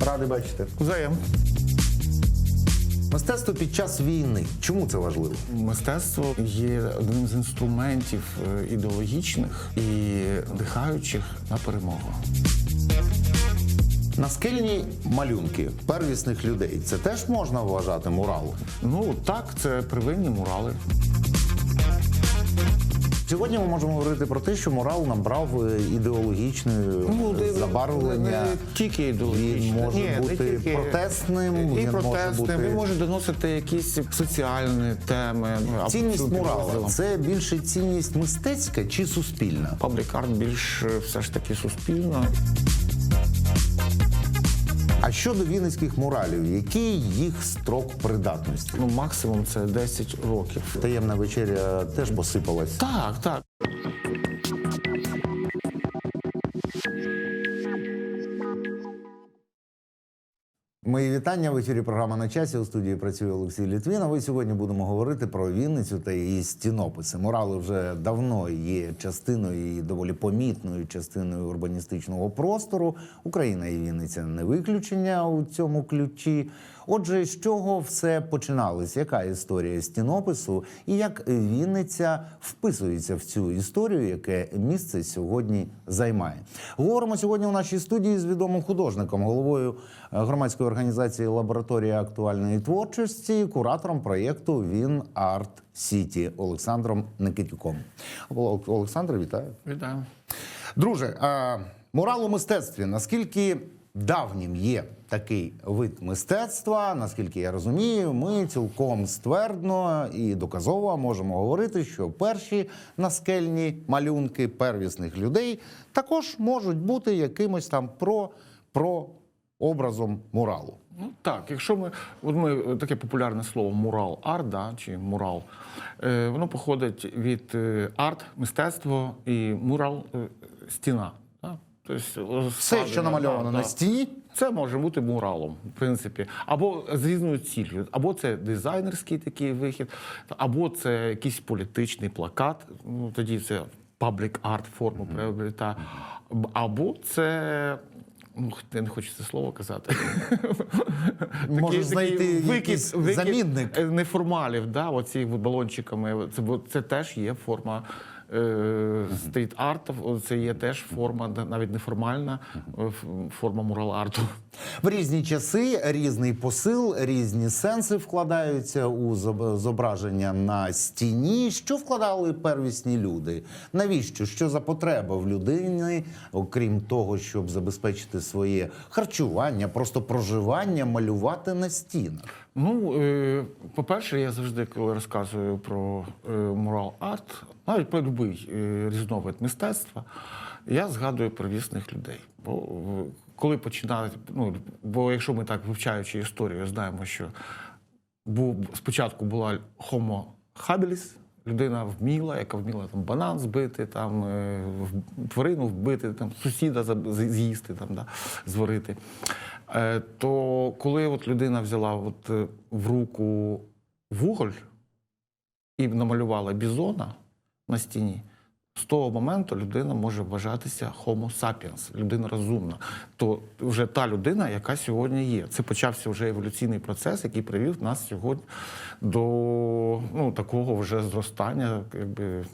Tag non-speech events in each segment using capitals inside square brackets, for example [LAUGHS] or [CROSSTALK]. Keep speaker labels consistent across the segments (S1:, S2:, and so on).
S1: Радий бачити.
S2: Взаєм.
S1: Мистецтво під час війни. Чому це важливо?
S2: Мистецтво є одним з інструментів е, ідеологічних і дихаючих на перемогу.
S1: Наскельні малюнки первісних людей це теж можна вважати муралом.
S2: Ну так, це первинні мурали.
S1: Сьогодні ми можемо говорити про те, що мурал набрав ідеологічне ідеологічної е, забарвлення.
S2: Ну, не тільки ідеологічне.
S1: Він може
S2: Ні, не
S1: бути
S2: тільки-
S1: протестним,
S2: і
S1: він може бути-
S2: він може доносити якісь соціальні теми. ну,
S1: Цінність
S2: моралу
S1: це більше цінність мистецька чи суспільна?
S2: Паблік-арт більш е, все ж таки суспільно.
S1: А щодо вінницьких муралів, який їх строк придатності?
S2: Ну, максимум це 10 років.
S1: Таємна вечеря теж посипалась.
S2: Так, так.
S1: Мої вітання в ефірі. Програма на часі у студії працює Олексій Літвін. Ви сьогодні будемо говорити про Вінницю та її стінописи. Мурали вже давно є частиною і доволі помітною частиною урбаністичного простору. Україна і Вінниця не виключення у цьому ключі. Отже, з чого все починалось? Яка історія стінопису і як Вінниця вписується в цю історію, яке місце сьогодні займає? Говоримо сьогодні у нашій студії з відомим художником, головою е, громадської організації Лабораторія актуальної творчості, куратором проєкту Він Арт Сіті Олександром Никитюком. Оле- Олександр, вітаю.
S2: Вітаю.
S1: Друже, а, мурал у мистецтві наскільки давнім є такий вид мистецтва, наскільки я розумію, ми цілком ствердно і доказово можемо говорити, що перші наскельні малюнки первісних людей також можуть бути якимось там про, про образом муралу.
S2: Ну так, якщо ми от ми таке популярне слово мурал арт, да, чи мурал, е, воно походить від е, арт, мистецтво і мурал е, стіна. Да? Тобто,
S1: Все, що намальовано на стіні,
S2: Це може бути муралом, в принципі, або з різною ціллю, або це дизайнерський такий вихід, або це якийсь політичний плакат. Ну тоді це паблік арт форму приобретає, або це. Ну, я не хочу це слово казати. [LAUGHS]
S1: Можеш знайти якийсь замінник.
S2: е, неформалів, да, оці балончиками. Це, бо це теж є форма е, стріт-арту, це є теж форма, навіть неформальна е, форма мурал-арту.
S1: В різні часи різний посил, різні сенси вкладаються у зображення на стіні. Що вкладали первісні люди? Навіщо? Що за потреба в людині, окрім того, щоб забезпечити своє харчування, просто проживання, малювати на стінах?
S2: Ну, е, по-перше, я завжди, коли розказую про е, мурал-арт, навіть про будь-який е, різновид мистецтва, я згадую первісних людей. Бо коли починають, ну, бо якщо ми так вивчаючи історію, знаємо, що був, спочатку була Homo habilis, людина вміла, яка вміла там банан збити, там е, тварину вбити, там сусіда з'їсти, там, да, зварити. Е, То коли от людина взяла от в руку вуголь і намалювала бізона на стіні, з того моменту людина може вважатися Homo sapiens, людина розумна. То вже та людина, яка сьогодні є. Це почався вже еволюційний процес, який привів нас сьогодні до ну, такого вже зростання якби,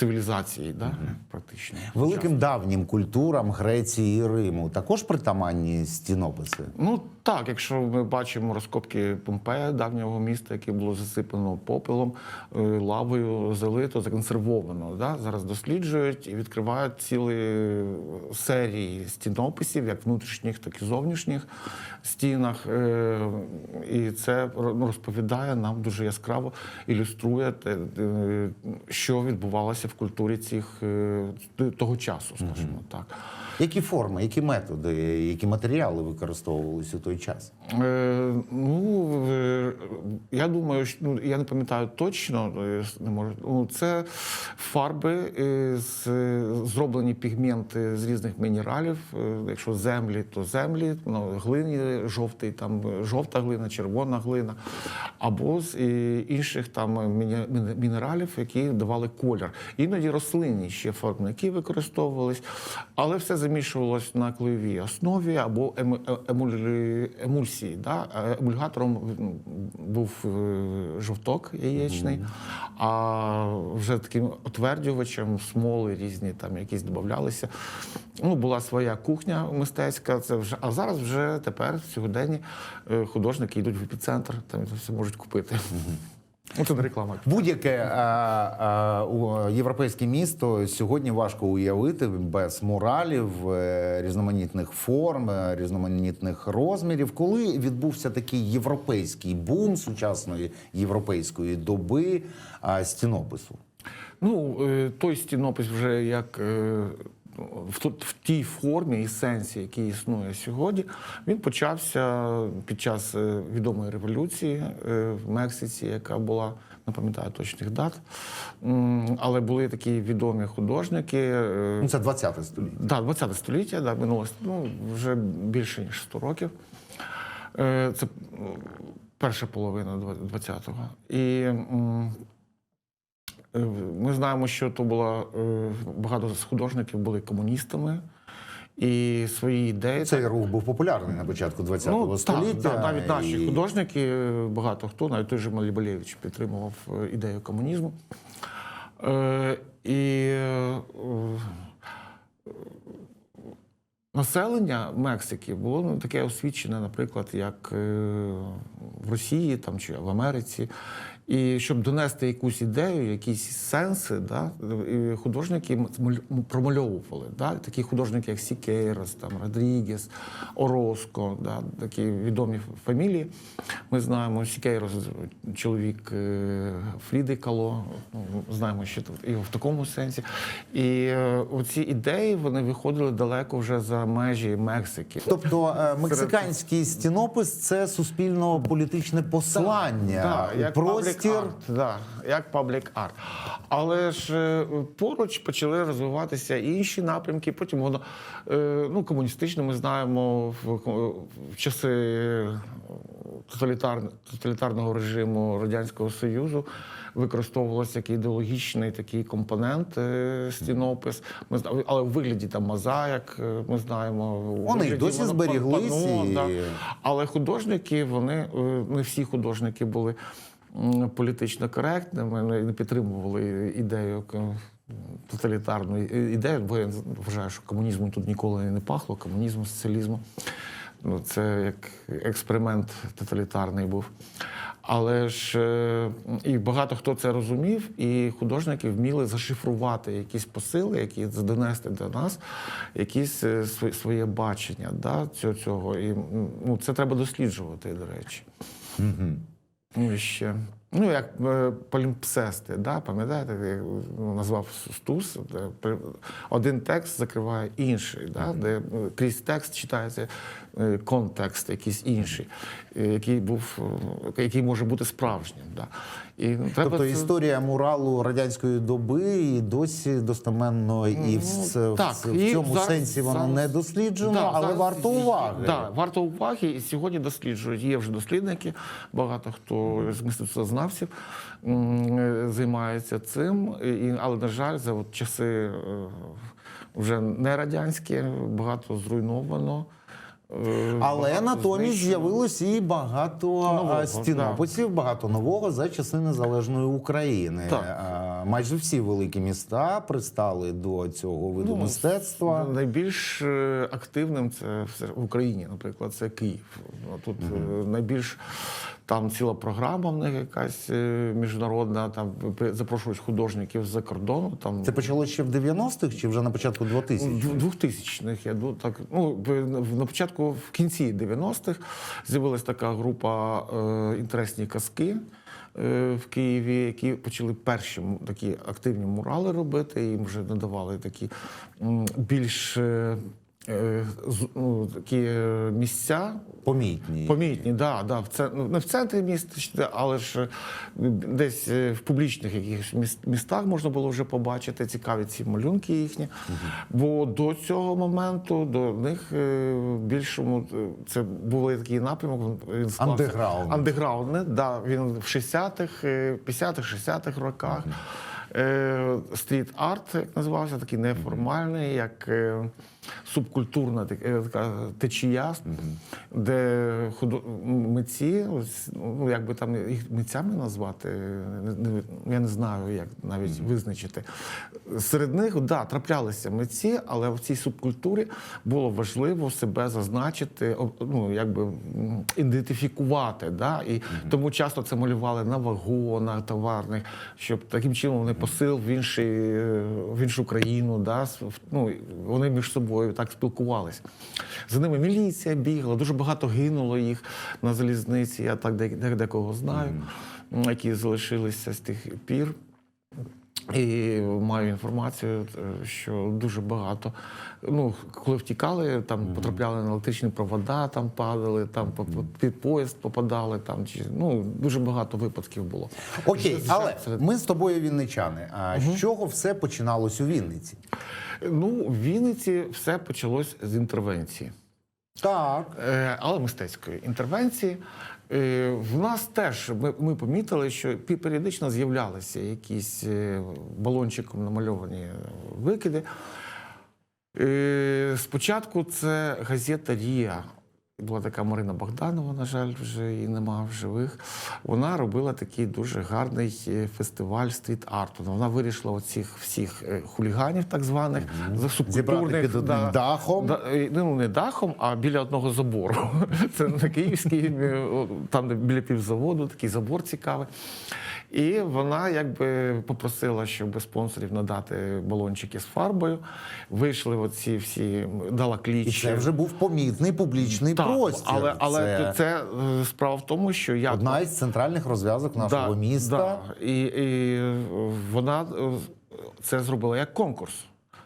S2: цивілізації, да, практично.
S1: Великим давнім культурам Греції і Риму також притаманні стінописи.
S2: Ну так, якщо ми бачимо розкопки Помпея, давнього міста, яке було засипано попелом, е, лавою, залито, законсервовано. Да? Зараз досліджують і відкривають цілі серії стінописів, як внутрішніх, так і зовнішніх стінах. Е, І це ну, розповідає нам дуже яскраво, ілюструє, е, що відбувалося в культурі цих е, того часу, скажімо так.
S1: Які форми, які методи, які матеріали використовувалися у той час?
S2: Е, ну, е, я думаю, що ну, я не пам'ятаю точно, е, не можу. Ну, це фарби, е, з, зроблені пігменти з різних мінералів. Якщо землі, то землі, ну, глині жовтий, там жовта глина, червона глина, або з інших там міне- міне- мінералів, які давали колір. Іноді рослинні ще фарбники використовувались, але все за замішувалось на клеєвій основі або е- емульсії. Да? Е, Емульгатором був е, жовток яєчний, а вже таким отвердювачем смоли різні там якісь додавалися. Ну, була своя кухня мистецька. Це вже, а зараз вже тепер е, художники йдуть в епіцентр, там це все можуть купити. Ну, це не реклама.
S1: Будь-яке е, е, європейське місто сьогодні важко уявити без муралів, е, різноманітних форм, різноманітних розмірів. Коли відбувся такий європейський бум сучасної європейської доби стінопису?
S2: Ну, той стінопис вже як в, в тій формі і сенсі, який існує сьогодні, він почався під час е, відомої революції е, в Мексиці, яка була. Не пам'ятаю точних дат, але були такі відомі художники. е,
S1: Ну, це 20-те століття.
S2: Да, 20 століття, да, минуло ну, вже більше ніж 100 років. Це перша половина 20-го. І ми знаємо, що то було е, багато з художників були комуністами. І свої ідеї
S1: Цей рух був популярний на початку 20
S2: Ну,
S1: століття.
S2: Так, да, навіть наші художники, е, багато хто, навіть той же Малібалєвич підтримував е, ідею комунізму. Е, і е, населення Мексики було ну, таке освічене, наприклад, як е, в Росії там, чи в Америці. І щоб донести якусь ідею, якісь сенси, да, художники промальовували. Да, такі художники, як Сікейрос, там, Родрігес, Ороско, да, такі відомі фамілії. Ми знаємо, Сікейрос чоловік е, Фріди Кало, ну, знаємо, що і в такому сенсі. І е, оці ідеї вони виходили далеко вже за межі Мексики.
S1: Тобто е, мексиканський стінопис це суспільно-політичне послання,
S2: Да, як Public art, да, як public art. Але ж е, поруч почали розвиватися і інші напрямки. Потім воно е, ну, комуністично ми знаємо в, в часи е, тоталітар, тоталітарного режиму Радянського Союзу. Використовувався як ідеологічний такий компонент стінопис. Ми зна- але у вигляді там мозаїк, ми знаємо.
S1: Вони й досі і-
S2: да. Але художники, вони не всі художники були політично коректними, не підтримували ідею е, тоталітарної ідеї, бо я вважаю, що комунізму тут ніколи не пахло, комунізму, соціалізму. Ну, це як експеримент тоталітарний був. Але ж е, і багато хто це розумів, і художники вміли зашифрувати якісь посили, які донести до нас, якісь е, своє бачення да, цього. І ну, це треба досліджувати, до речі. Ну, ще. Ну, як е, полімпсести, да? пам'ятаєте, я ну, назвав Стус, де один текст закриває інший, да? де е, крізь текст читається е, контекст якийсь інший, е, який був, який може бути справжнім. Да? І, ну, треба
S1: Тобто
S2: це-
S1: історія муралу радянської доби і досі достеменно і в, ц- в
S2: так,
S1: в
S2: і
S1: цьому
S2: зараз-
S1: сенсі
S2: зараз-
S1: не досліджено,
S2: Да,
S1: але
S2: зараз
S1: варто уваги.
S2: Да, варто уваги. І сьогодні досліджують. Є вже дослідники, багато хто з мистецтвознавців м, е, займаються цим. Але, на жаль, за от часи е, вже не радянські, багато зруйновано. Е,
S1: Але натомість з'явилось і багато
S2: Нового,
S1: стінописів, багато нового за часи незалежної України.
S2: Так.
S1: Майже всі великі міста пристали до цього виду
S2: Ну,
S1: мистецтва.
S2: Найбільш е, активним це в Україні, наприклад, це Київ. Ну, Тут е, найбільш там ціла програма в них якась е, міжнародна. Там запрошують художників з-за кордону. Там
S1: Це почалося ще в 90-х чи вже на початку 2000-х?
S2: в 2000-х, я так, ну, на початку, в кінці 90-х з'явилась така група е, інтересні казки е, в Києві, які почали перші такі активні мурали робити. Їм вже надавали такі більш е, такі е, місця
S1: Помітні.
S2: Помітні, да, да, в це, ну, не в центрі міста, але ж е, десь е, в публічних якихось міс- містах можна було вже побачити цікаві ці малюнки їхні. Бо до цього моменту до них е, більшому е, це був такий напрямок. Він склався-
S1: Андеграунд.
S2: Андеграундне, да, він в 60-х, е, 50-х, 60-х роках. Е, Стріт арт, як називався, такий неформальний, як. е, субкультурна е, така течія, де худо... митці, ну як би там їх митцями назвати, я не знаю, як навіть визначити. Серед них да, траплялися митці, але в цій субкультурі було важливо себе зазначити, ну якби ідентифікувати. Да? І тому часто це малювали на вагонах товарних, щоб таким чином вони посил в інший, е, в іншу країну. Да? Ну, вони між собою так спілкувалися. За ними міліція бігла, дуже багато гинуло їх на залізниці. Я так де- де- декого знаю, які залишилися з тих пір. І маю інформацію, е, що дуже багато. Ну, коли втікали, там потрапляли на електричні провода, там падали, там під поїзд попадали, там чи ну дуже багато випадків було.
S1: Окей,
S2: Це-
S1: але
S2: це-
S1: ми з тобою вінничани. А з чого все починалось у Вінниці?
S2: Ну, в Вінниці все почалось з інтервенції.
S1: Так.
S2: Е, але мистецької інтервенції. Е, В нас теж ми, ми помітили, що періодично з'являлися якісь е, балончиком намальовані викиди. Е, Спочатку це газета Рія. Була така Марина Богданова, на жаль, вже її нема в живих. Вона робила такий дуже гарний е, фестиваль стріт-арту. Вона вирішила оцих всіх е, хуліганів, так званих, за субкультурних
S1: під одним дахом.
S2: Да, е, ну не дахом, а біля одного забору. [LAUGHS] Це на київський, е, там де біля півзаводу, такий забор цікавий. І вона якби попросила, щоб спонсорів надати балончики з фарбою. Вийшли оці всі, дала кліч.
S1: І це вже був помітний публічний
S2: Так,
S1: простір.
S2: але, але
S1: це,
S2: це, е, справа в тому, що я
S1: одна із центральних розв'язок нашого
S2: Да,
S1: міста.
S2: Да. І, і вона е, це зробила як конкурс.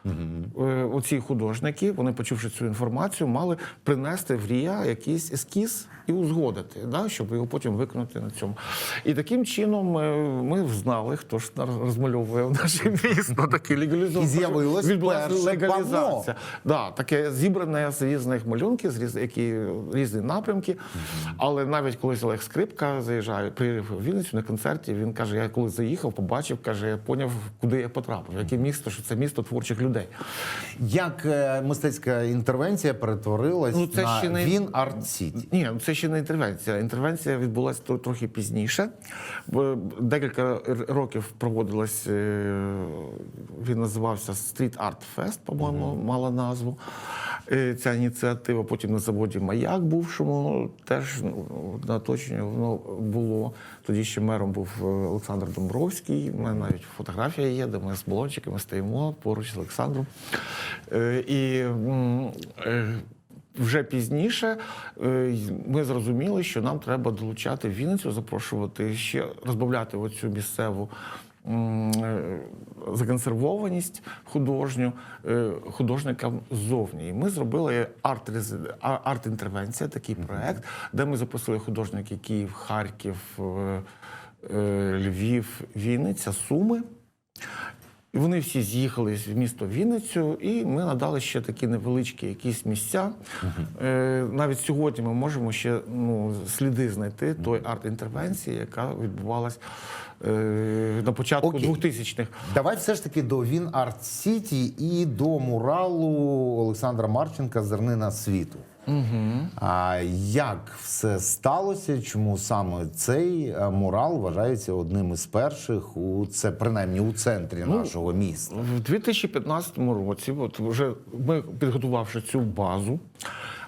S2: Е, Оці художники, вони, почувши цю інформацію, мали принести в Рія якийсь ескіз і узгодити, да, щоб його потім виконати на цьому. І таким чином е, ми знали, хто ж розмальовує наше місто, таке легалізоване.
S1: І з'явилось перше
S2: легалізація. Да, таке зібране з різних малюнків, з різ, які різні напрямки. Але навіть колись Олег Скрипка заїжджає, приїхав в Вінницю на концерті. Він каже: я коли заїхав, побачив, каже, я поняв, куди я потрапив, яке місто, що це місто творчих людей.
S1: Як е, мистецька інтервенція перетворилась
S2: Ну, це
S1: на
S2: ще не-
S1: Він Арт Сіті?
S2: Ні, ну це ще не інтервенція. Інтервенція відбулася трохи пізніше. Декілька років проводилась. е, Він називався Street Art Fest, по-моєму, мала назву. е, Ця ініціатива. Потім на заводі Маяк бувшому теж ну, на оточенні воно було. Тоді ще мером був е, Олександр Домбровський. У мене навіть фотографія є, де ми з балончиками стоїмо поруч з Олександром. Е, І е, вже пізніше е, ми зрозуміли, що нам треба долучати Вінницю, запрошувати ще розбавляти оцю місцеву. Законсервованість художню художникам ззовні. І ми зробили арт арт-інтервенція, такий проект, де ми запросили художників Київ, Харків, Львів, Вінниця, Суми. І вони всі з'їхали в місто Вінницю, і ми надали ще такі невеличкі якісь місця. Е, навіть сьогодні ми можемо ще ну, сліди знайти той арт-інтервенції, яка відбувалась е, на початку
S1: Окей.
S2: 2000-х.
S1: Давай все ж таки до Він Арт Сіті і до муралу Олександра Марченка Зернина світу. Угу. А як все сталося? Чому саме цей е, мурал вважається одним із перших у це принаймні у центрі нашого міста?
S2: В 2015 році, от вже ми підготувавши цю базу,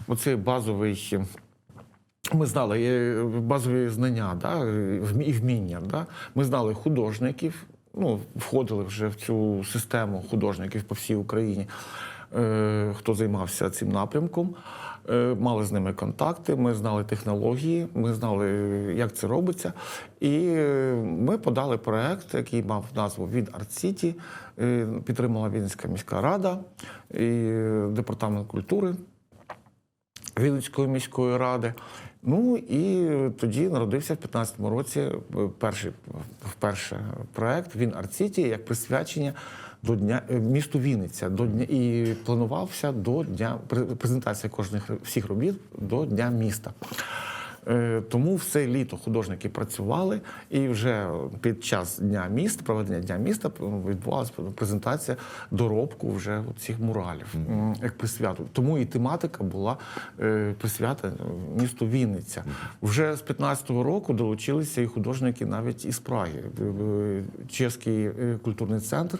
S2: оцей базовий. Ми знали е, базові знання, да, і вміння. Да. Ми знали художників, ну, входили вже в цю систему художників по всій Україні, е, хто займався цим напрямком. Е, Мали з ними контакти, ми знали технології, ми знали, як це робиться. І е, ми подали проект, який мав назву Від Арт Сіті. Підтримала Вінницька міська рада і е, департамент культури. Вінницької міської ради. Ну і тоді народився в 15-му році е, перший вперше проект Він Арт-Сіті як присвячення до дня е, місту Вінниця до дня і планувався до дня презентації кожних всіх робіт до дня міста. Е, Тому все літо художники працювали, і вже під час дня міста, проведення дня міста, відбувалася презентація доробку вже цих муралів як присвяту. Тому і тематика була е, присвята е, місту Вінниця. Вже з 15-го року долучилися і художники навіть із Праги. Е, Чеський е, культурний центр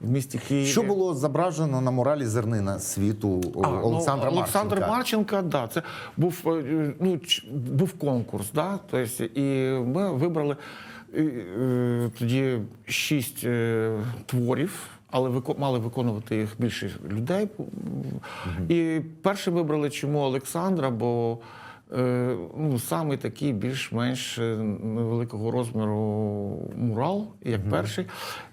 S2: в місті Києві.
S1: Що було зображено на муралі зернина світу
S2: А,
S1: Олександра
S2: ну, Олександр
S1: Марченка?
S2: Марченка, да, це був, е, ну, був конкурс, да, тобто, і ми вибрали е, тоді шість е, творів. Але вико- мали виконувати їх більше людей. І перше вибрали чому Олександра, бо ну, саме такий більш-менш е, невеликого розміру мурал, як перший.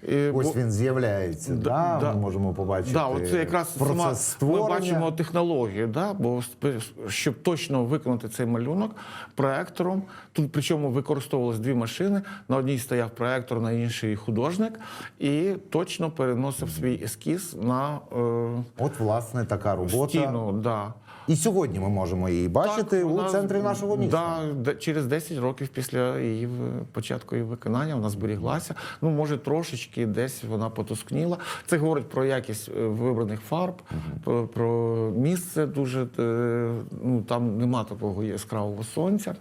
S2: Е, бо-
S1: Ось він з'являється.
S2: Да,
S1: Да,
S2: да.
S1: Ми можемо побачити
S2: Да, оце якраз
S1: процес
S2: сама,
S1: створення.
S2: ми бачимо технологію, да, бо щоб точно виконати цей малюнок проектором. Тут причому використовувалось дві машини. На одній стояв проектор, на іншій художник, і точно переносив свій ескіз на е,
S1: От, власне, така робота.
S2: стіну. Да.
S1: І сьогодні ми можемо її бачити
S2: Так,
S1: у центрі нашого міста.
S2: Да, через 10 років після її в- початку її виконання вона зберіглася. Ну, може, трошечки десь вона потускніла. Це говорить про якість е, вибраних фарб, про, про місце дуже. е, Ну, там нема такого яскравого сонця.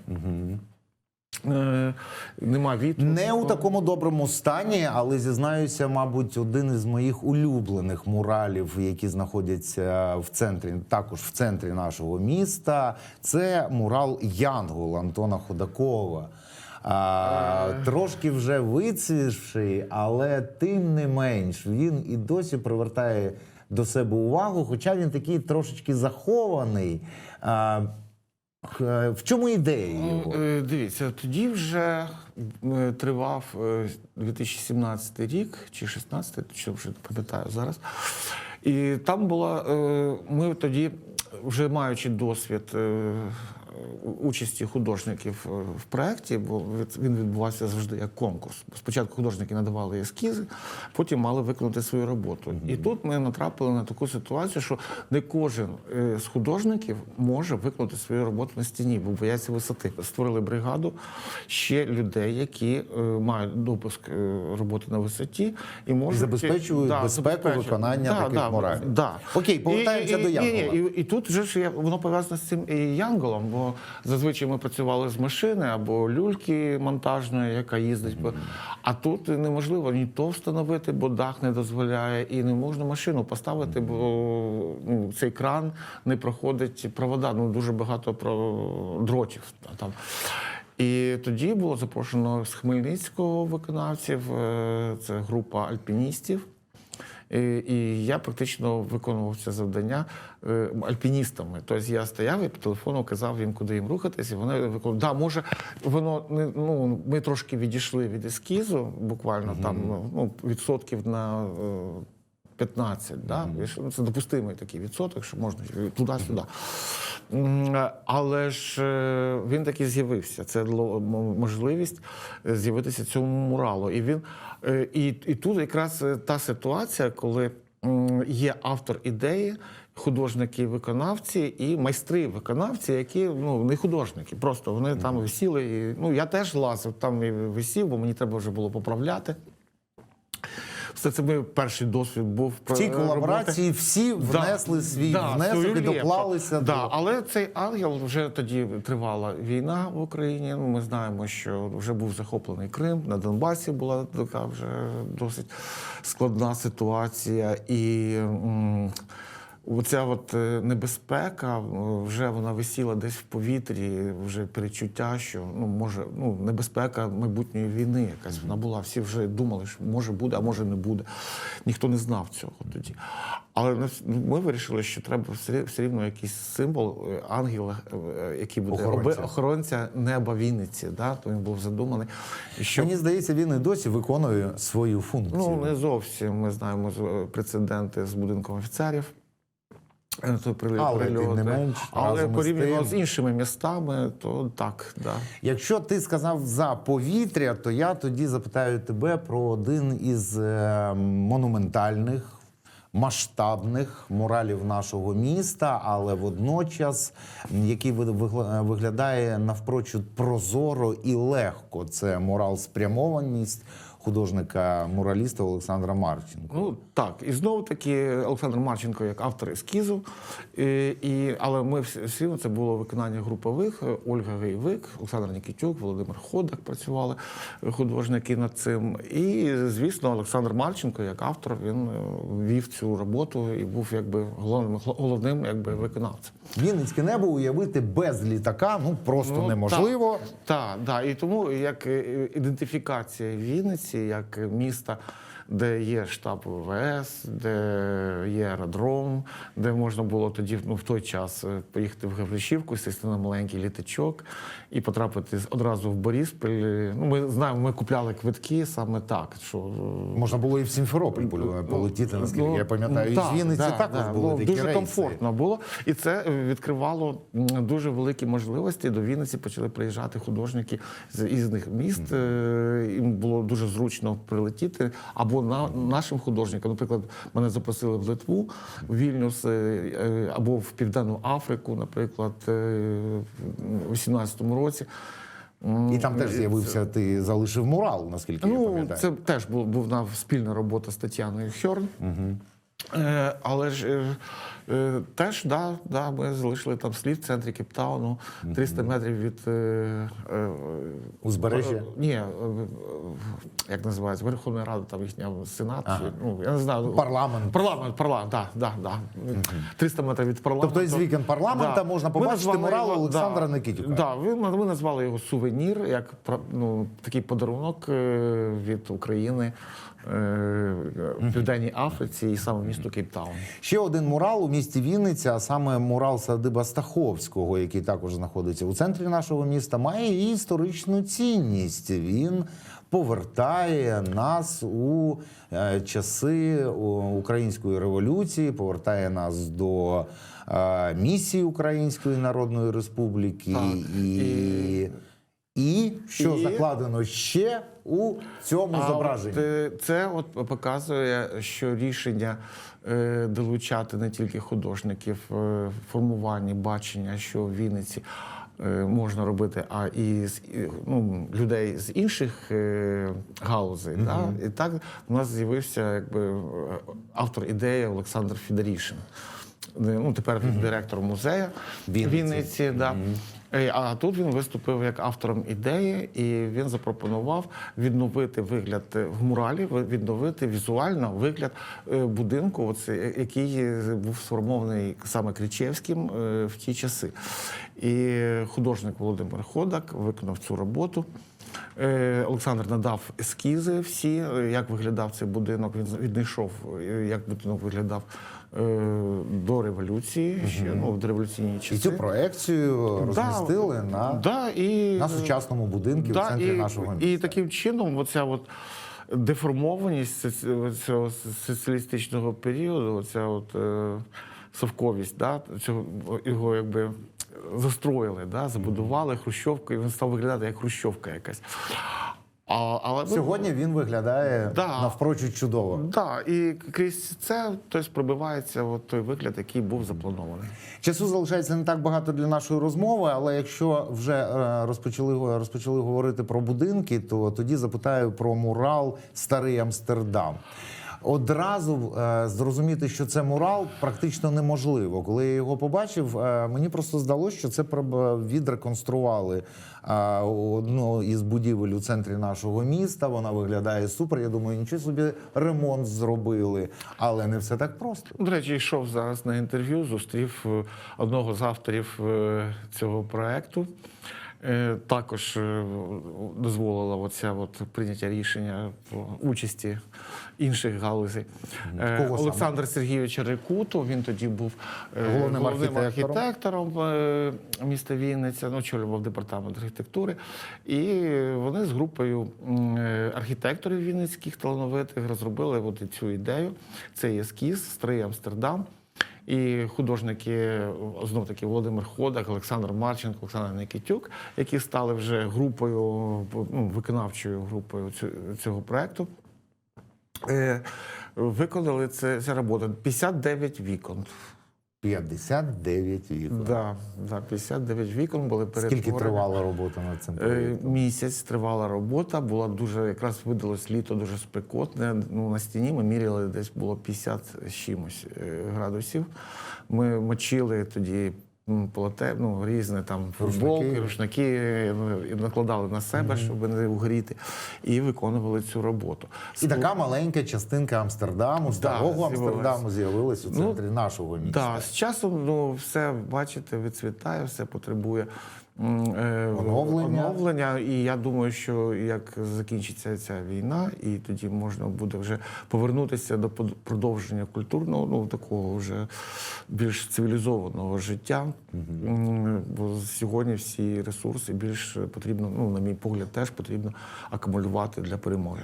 S2: Е, Нема вітру.
S1: Не у такому доброму стані, але зізнаюся, мабуть, один із моїх улюблених муралів, які знаходяться в центрі, також в центрі нашого міста. Це мурал Янгол Антона Ходакова. А, трошки вже вицвівший, але тим не менш він і досі привертає до себе увагу, хоча він такий трошечки захований. А, в чому ідея його?
S2: Ну, е, Дивіться, тоді вже е, тривав е, 2017 рік чи 16, що вже не пам'ятаю зараз. І там була, е, ми тоді, вже маючи досвід е, участі художників е, в проєкті, бо він відбувався завжди як конкурс. Спочатку художники надавали ескізи, потім мали виконати свою роботу. І тут ми натрапили на таку ситуацію, що не кожен е, з художників може виконати свою роботу на стіні, бо бояться висоти. Створили бригаду ще людей, які е, мають допуск е, роботи на висоті і можуть
S1: забезпечують безпеку
S2: забезпечують.
S1: виконання таких муралів.
S2: Да.
S1: Окей, повертаємося
S2: і,
S1: до
S2: і,
S1: Янгола.
S2: і, і тут вже ж воно пов'язано з цим і янголом, бо зазвичай ми працювали з машини або люльки монтажної, яка їздить. А тут неможливо ні то встановити, бо дах не дозволяє, і не можна машину поставити, бо ну, цей кран не проходить провода. Ну дуже багато дротів там. І тоді було запрошено з Хмельницького виконавців. е, Це група альпіністів. І, я практично виконував це завдання е, альпіністами. Тобто я стояв і по телефону казав їм, куди їм рухатись, і вони виконували. Да, може, воно не ну ми трошки відійшли від ескізу, буквально там ну, відсотків на. Е, 15, да? Ну, це допустимий такий відсоток, що можна туди-сюди. Але ж е, він таки з'явився. Це можливість е, з'явитися цьому муралу. І він е, і, і тут якраз та ситуація, коли є автор ідеї. Художники, виконавці і майстри виконавці, які ну не художники, просто вони там висіли. І, ну я теж лазив там і висів, бо мені треба вже було поправляти. Все це мій перший досвід був
S1: В цій
S2: колаборації. роботи.
S1: всі внесли свій внесок
S2: свою
S1: і доклалися
S2: Да,
S1: до
S2: але цей ангел вже тоді тривала війна в Україні. Ну, Ми знаємо, що вже був захоплений Крим. На Донбасі була така вже досить складна ситуація. І м, Оця от е, небезпека е, вже вона висіла десь в повітрі, вже перечуття, що ну може ну небезпека майбутньої війни якась вона була. Всі вже думали, що може буде, а може не буде. Ніхто не знав цього тоді. Але ми вирішили, що треба все все рівно якийсь символ е, ангела, який буде
S1: Охоронця.
S2: охоронця неба Вінниці. Да? То він був задуманий. І що
S1: мені здається, він і досі виконує свою функцію.
S2: Ну, не зовсім. Ми знаємо прецеденти з будинком офіцерів. Е, то прилі-
S1: Але,
S2: прильоти.
S1: не менш,
S2: Але порівняно з іншими містами, то так, да.
S1: Якщо ти сказав за повітря, то я тоді запитаю тебе про один із е, монументальних масштабних муралів нашого міста, але водночас який виглядає навпрочуд прозоро і легко. Це мурал спрямованість художника-мураліста Олександра Марченка.
S2: Ну так, і знову таки Олександр Марченко як автор ескізу. І, і, але ми всі, це було виконання групових. Ольга Гейвик, Олександр Нікітюк, Володимир Ходак працювали художники над цим. І, звісно, Олександр Марченко, як автор, він е, вів цю роботу і був якби головним, головним якби, виконавцем.
S1: Вінницьке небо уявити без літака ну просто
S2: Ну,
S1: неможливо.
S2: Так, так. І тому як е, ідентифікація Вінниці, як міста, де є штаб ВВС, де є аеродром, де можна було тоді ну, в той час е, поїхати в Гавришівку, сісти на маленький літачок і потрапити одразу в Боріспіль. Ну, ми знаємо, ми купляли квитки саме так. Що е,
S1: Можна було і в Сімферополь полетіти, наскільки
S2: Ну,
S1: я пам'ятаю. І з Вінниці
S2: да,
S1: також
S2: да, ну,
S1: такі
S2: дуже
S1: рейси.
S2: комфортно було, і це е, відкривало дуже великі можливості. До Вінниці почали приїжджати художники з різних міст. Е, Їм було дуже зручно прилетіти. Або на нашим художникам, наприклад, мене запросили в Литву, в Вільнюс, е, е, або в Південну Африку, наприклад, в у 18-му році.
S1: І там теж з'явився, ти залишив мурал, наскільки я
S2: Ну,
S1: пам'ятаю.
S2: це теж був, був на спільна робота з Тетяною Хьорн. Угу. але ж е, е, теж да, да, ми залишили там слід в центрі Кейптауну, 300 метрів від е, е,
S1: Узбережжя?
S2: е, ні, е, е, як називається, Верховна Рада, там їхня сенат. Ну, я не знаю.
S1: Парламент.
S2: Парламент, парламент, так, да, да, да. 300 метрів від парламенту.
S1: Тобто із вікон парламента можна побачити мурал
S2: його,
S1: Олександра
S2: да,
S1: Никитюка.
S2: Да, ви- ми назвали його сувенір, як ну, такий подарунок е, від України е, в Південній Африці і саме місто Кейптаун.
S1: Ще один мурал у місті Вінниця, а саме мурал садиба Стаховського, який також знаходиться у центрі нашого міста, має і історичну цінність. Він повертає нас у е, часи української революції, повертає нас до е, місії Української Народної Республіки
S2: Так,
S1: і.
S2: і-
S1: що
S2: І-
S1: закладено ще у цьому
S2: А
S1: зображенні?
S2: от, е, це от показує, що рішення долучати не тільки художників е, в формуванні бачення, що в Вінниці е, можна робити, а і з ну, людей з інших е, галузей. Да? І так у нас з'явився якби е, автор ідеї Олександр Федорішин. Е, Ну, тепер він директор музею
S1: Вінниці.
S2: Вінниці. да. Е, А тут він виступив як автором ідеї, і він запропонував відновити вигляд е, в муралі, відновити візуально вигляд е, будинку, оце, е, який е, був сформований саме Кричевським е, в ті часи. І художник Володимир Ходак виконав цю роботу. Е, Олександр надав ескізи всі, е, як виглядав цей будинок. Він віднайшов, е, як будинок виглядав е, до революції, ще ну, в дореволюційні часи.
S1: І цю проекцію розмістили на,
S2: да, і,
S1: на сучасному будинку в центрі
S2: і,
S1: нашого міста.
S2: І таким чином, оця от деформованість цього соціалістичного періоду, оця от е, совковість, да, цього його якби застроїли, да, забудували хрущовку, і він став виглядати як хрущовка якась. А, але
S1: Сьогодні він виглядає
S2: Да.
S1: навпрочуд чудово.
S2: Да, і крізь це тобто, пробивається от той вигляд, який був запланований.
S1: Часу залишається не так багато для нашої розмови, але якщо вже е, розпочали розпочали говорити про будинки, то тоді запитаю про мурал Старий Амстердам. Одразу е, зрозуміти, що це мурал, практично неможливо. Коли я його побачив, е, мені просто здалося, що це відреконстрували е, одну із будівель у центрі нашого міста. Вона виглядає супер. Я думаю, нічого собі ремонт зробили, але не все так просто.
S2: До речі, йшов зараз на інтерв'ю, зустрів одного з авторів цього проекту. Е, Також е, дозволила оця от прийняття рішення про участі інших галузей. Е,
S1: Кого саме?
S2: Олександр Сергійович Рекутов, він тоді був
S1: Головним
S2: головним
S1: архітектором.
S2: архітектором міста Вінниця, ну, очолював департамент архітектури. І вони з групою архітекторів вінницьких талановитих розробили от цю ідею. Цей ескіз Старий Амстердам. І художники, знов таки Володимир Ходак, Олександр Марченко, Олександр Никитюк, які стали вже групою, ну, виконавчою групою цього проекту. Е, Виконали це, ця робота 59 вікон.
S1: 59 вікон.
S2: Да, да, 59 вікон були
S1: Скільки тривала робота над цим
S2: Е,
S1: проєктом?
S2: Місяць тривала робота, була дуже, якраз видалось літо дуже спекотне. Ну, на стіні ми міряли десь було 50 з чимось е, градусів. Ми мочили тоді м, полоте, ну, різні там футболки,
S1: Рушники.
S2: рушники е, накладали на себе, щоб не угріти, і виконували цю роботу.
S1: І така маленька частинка Амстердаму, старого
S2: да,
S1: Амстердаму з'явилась у
S2: Ну,
S1: центрі нашого міста.
S2: Так, з часом ну, все, бачите, відцвітає, все потребує
S1: Оновлення.
S2: оновлення. І я думаю, що як закінчиться ця війна, і тоді можна буде вже повернутися до продовження культурного, ну такого вже більш цивілізованого життя. М, Бо сьогодні всі ресурси більш потрібно, ну, на мій погляд, теж потрібно акумулювати для перемоги.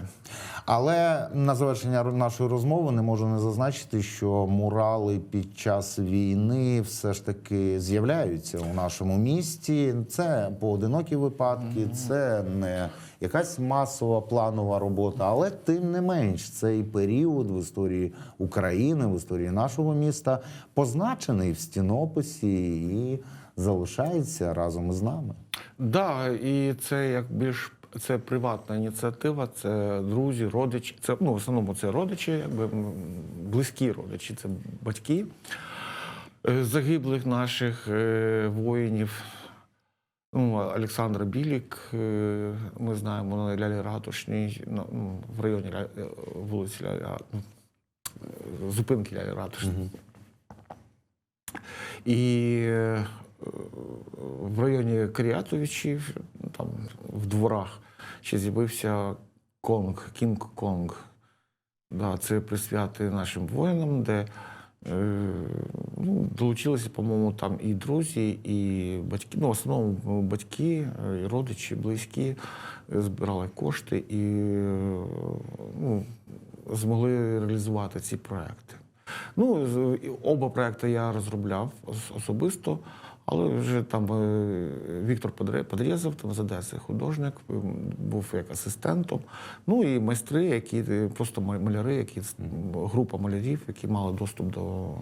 S1: Але на завершення нашої розмови не можу не зазначити, що мурали під час війни все ж таки з'являються у нашому місті. Це поодинокі випадки, це не якась масова планова робота, але тим не менш цей період в історії України, в історії нашого міста позначений в стінописі і залишається разом із нами.
S2: Да, і це як більш це приватна ініціатива, це друзі, родичі. Це ну в основному це родичі, якби близькі родичі, це батьки е, загиблих наших е, воїнів. Ну, Олександр Білік, е, ми знаємо на Лялі Ратушній, ну, ну, в районі е, вулиці Лялі, ну, е, зупинки Лялі Ратушній. І в районі Кріатовичів, там в дворах, ще з'явився Конг, Кінг Конг. Да, це присвяти нашим воїнам, де ну, долучилися, по-моєму, там і друзі, і батьки. Ну, в основному батьки, е, і родичі, близькі е, збирали кошти і е, ну, змогли реалізувати ці проекти. Ну, оба проекти я розробляв особисто, але вже там е, Віктор Подрєзов, там з Одеси художник, був як асистентом. Ну і майстри, які е, просто маляри, які група малярів, які мали доступ до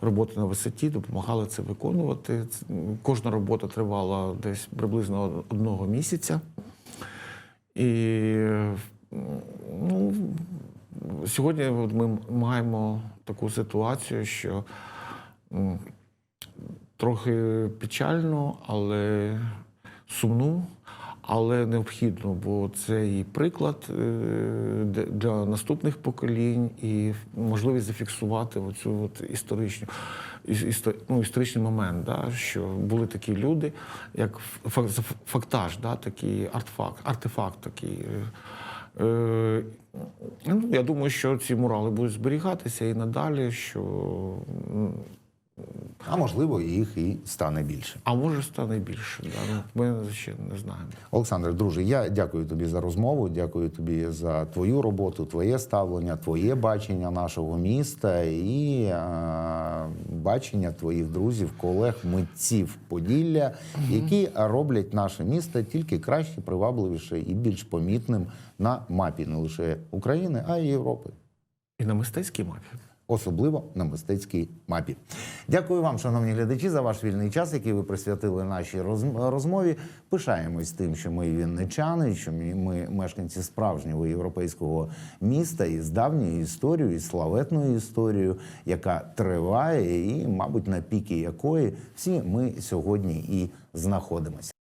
S2: роботи на висоті, допомагали це виконувати. Кожна робота тривала десь приблизно одного місяця. І ну, сьогодні ми маємо таку ситуацію, що трохи печально, але сумну, але необхідно, бо це і приклад е, для наступних поколінь, і можливість зафіксувати оцю от історичну. істо- Ну, історичний момент, да, що були такі люди, як фак- фактаж, да, такий артефакт, артефакт такий. е, Е, ну, я думаю, що ці мурали будуть зберігатися і надалі, що
S1: А можливо, їх і стане більше.
S2: а може стане більше. Да? Ну, ми ще не знаємо.
S1: Олександр, друже, я дякую тобі за розмову. Дякую тобі за твою роботу, твоє ставлення, твоє бачення нашого міста і е, бачення твоїх друзів, колег, митців Поділля, які роблять наше місто тільки краще, привабливіше і більш помітним на мапі не лише України, а й Європи.
S2: І на мистецькій мапі.
S1: Особливо на мистецькій мапі. Дякую вам, шановні глядачі, за ваш вільний час, який ви присвятили нашій розмові. Пишаємось тим, що ми вінничани, що ми, мешканці справжнього європейського міста із давньою історією, і славетною історією, яка триває, і, мабуть, на піки якої всі ми сьогодні і знаходимося.